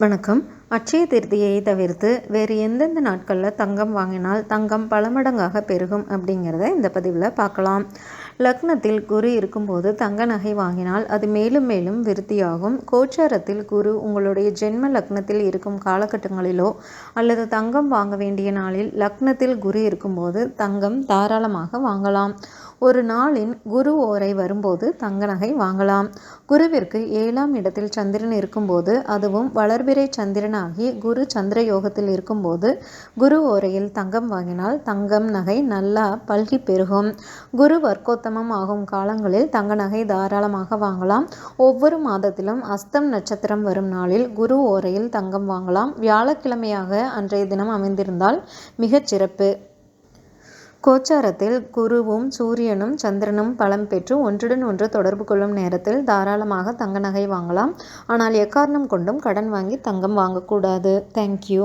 வணக்கம். அட்சய திருதியை தவிர்த்து வேறு எந்தெந்த நாட்களில் தங்கம் வாங்கினால் தங்கம் பல மடங்காக பெருகும் அப்படிங்கிறத இந்த பதிவில் பார்க்கலாம். லக்னத்தில் குரு இருக்கும்போது தங்க நகை வாங்கினால் அது மேலும் மேலும் விருத்தியாகும். கோச்சாரத்தில் குரு உங்களுடைய ஜென்ம லக்னத்தில் இருக்கும் காலகட்டங்களிலோ அல்லது தங்கம் வாங்க வேண்டிய நாளில் லக்னத்தில் குரு இருக்கும்போது தங்கம் தாராளமாக வாங்கலாம். ஒரு நாளின் குரு ஓரை வரும்போது தங்க நகை வாங்கலாம். குருவிற்கு ஏழாம் இடத்தில் சந்திரன் இருக்கும்போது அதுவும் வளர்பிறை சந்திரனாகி குரு சந்திர யோகத்தில் இருக்கும்போது குரு ஓரையில் தங்கம் வாங்கினால் தங்கம் நகை நல்லா பல்கி பெருகும். குரு அஸ்தமம் ஆகும் காலங்களில் தங்க நகை தாராளமாக வாங்கலாம். ஒவ்வொரு மாதத்திலும் அஸ்தம் நட்சத்திரம் வரும் நாளில் குரு ஓரையில் தங்கம் வாங்கலாம். வியாழக்கிழமையாக அன்றைய தினம் அமைந்திருந்தால் மிகச் சிறப்பு. கோச்சாரத்தில் குருவும் சூரியனும் சந்திரனும் பலம் பெற்று ஒன்றுடன் ஒன்று தொடர்பு கொள்ளும் நேரத்தில் தாராளமாக தங்க நகை வாங்கலாம். ஆனால் எக்காரணம் கொண்டும் கடன் வாங்கி தங்கம் வாங்கக்கூடாது. தேங்க்யூ